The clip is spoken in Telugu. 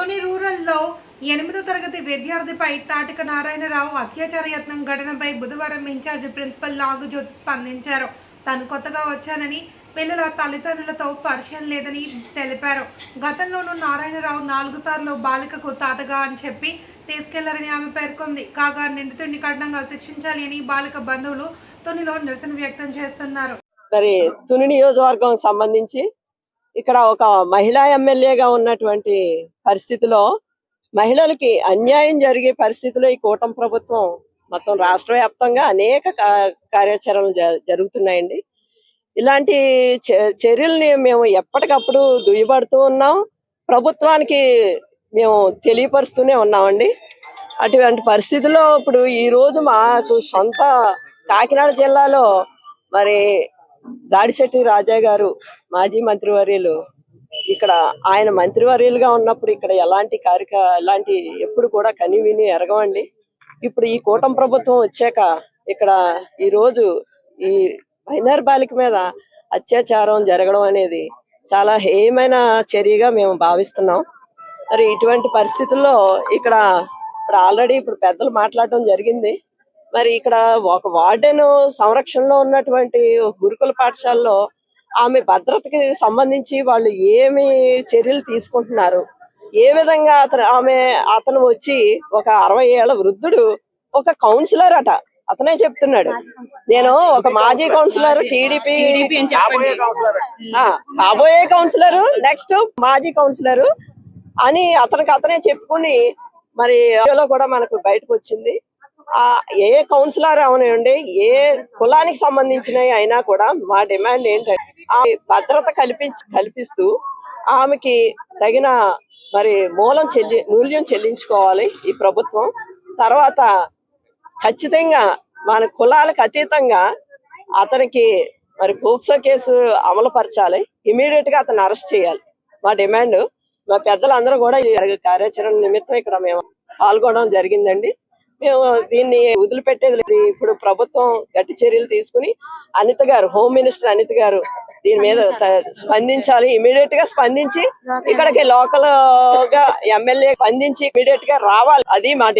తుని రూరల్లో ఎనిమిదో తరగతి విద్యార్థిపై తాటిక నారాయణరావు అత్యాచార యత్నం ఘటనపై బుధవారం ఇన్ఛార్జి ప్రిన్సిపల్ నాగజ్యోతి స్పందించారు. తను కొత్తగా వచ్చానని పిల్లల తల్లిదండ్రులతో పరిచయం లేదని తెలిపారు. గతంలోనూ నారాయణరావు నాలుగు సార్లు బాలికకు తాతగా అని చెప్పి తీసుకెళ్ళారని ఆమె పేర్కొంది. కాగా నిందితుడిని కఠినంగా శిక్షించాలి అని బాలిక బంధువులు తునిలో నిరసన వ్యక్తం చేస్తున్నారు. మరి తుని నియోజకవర్గం సంబంధించి ఇక్కడ ఒక మహిళా ఎమ్మెల్యేగా ఉన్నటువంటి పరిస్థితిలో మహిళలకి అన్యాయం జరిగే పరిస్థితిలో ఈ కూటమి ప్రభుత్వం మొత్తం రాష్ట్ర వ్యాప్తంగా అనేక కార్యాచరణలు జ- జరుగుతున్నాయండి. ఇలాంటి చ- చర్యల్ని మేము ఎప్పటికప్పుడు దుయ్యబడుతూ ఉన్నాం. ప్రభుత్వానికి మేము తెలియపరుస్తూనే ఉన్నామండి. అటువంటి పరిస్థితుల్లో ఇప్పుడు ఈ రోజు మాకు సొంత కాకినాడ జిల్లాలో మరి దాడిశెట్టి రాజా గారు మాజీ మంత్రివర్యులు. ఇక్కడ ఆయన మంత్రివర్యులుగా ఉన్నప్పుడు ఇక్కడ ఎలాంటి కార్యక ఎలాంటి ఎప్పుడు కూడా కని విని ఎరగవండి. ఇప్పుడు ఈ కూటమి ప్రభుత్వం వచ్చాక ఇక్కడ ఈ రోజు ఈ మైనర్ బాలిక మీద అత్యాచారం జరగడం అనేది చాలా హేయమైన చర్యగా మేము భావిస్తున్నాం. మరి ఇటువంటి పరిస్థితుల్లో ఇక్కడ ఇప్పుడు ఆల్రెడీ ఇప్పుడు పెద్దలు మాట్లాడటం జరిగింది. మరి ఇక్కడ ఒక వార్డెన్ సంరక్షణలో ఉన్నటువంటి ఒక గురుకుల పాఠశాలలో ఆమె భద్రతకి సంబంధించి వాళ్ళు ఏమి చర్యలు తీసుకుంటున్నారు? ఏ విధంగా అతను ఆమె అతను వచ్చి ఒక అరవై ఏళ్ళ వృద్ధుడు ఒక కౌన్సిలర్ అట. అతనే చెప్తున్నాడు. నేను ఒక మాజీ కౌన్సిలర్ టీడీపీ కాబోయే కౌన్సిలర్. నెక్స్ట్ మాజీ కౌన్సిలర్ అని అతనికి అతనే చెప్పుకుని మరి కూడా మనకు బయటకు వచ్చింది. ఏ కౌన్సిలర్ అవనండి ఏ కులానికి సంబంధించినవి అయినా కూడా మా డిమాండ్ ఏంటంటే ఆమె భద్రత కల్పించి కల్పిస్తూ ఆమెకి తగిన మరి మూలం చెల్లి మూల్యం చెల్లించుకోవాలి ఈ ప్రభుత్వం. తర్వాత ఖచ్చితంగా మన కులాలకు అతీతంగా అతనికి మరి పోక్సో కేసు అమలు పరచాలి ఇమీడియట్గా అతను అరెస్ట్ చేయాలి. మా డిమాండ్. మా పెద్దలందరూ కూడా ఈ కార్యాచరణ నిమిత్తం ఇక్కడ మేము పాల్గొనడం జరిగిందండి. మేము దీన్ని వదిలిపెట్టేది లేదు. ఇప్పుడు ప్రభుత్వం గట్టి చర్యలు తీసుకుని అనిత గారు హోమ్ మినిస్టర్ అనిత గారు దీని మీద స్పందించాలి. ఇమీడియట్గా స్పందించి ఇక్కడికి లోకల్గా ఎమ్మెల్యే స్పందించి ఇమీడియట్గా రావాలి. అది మాట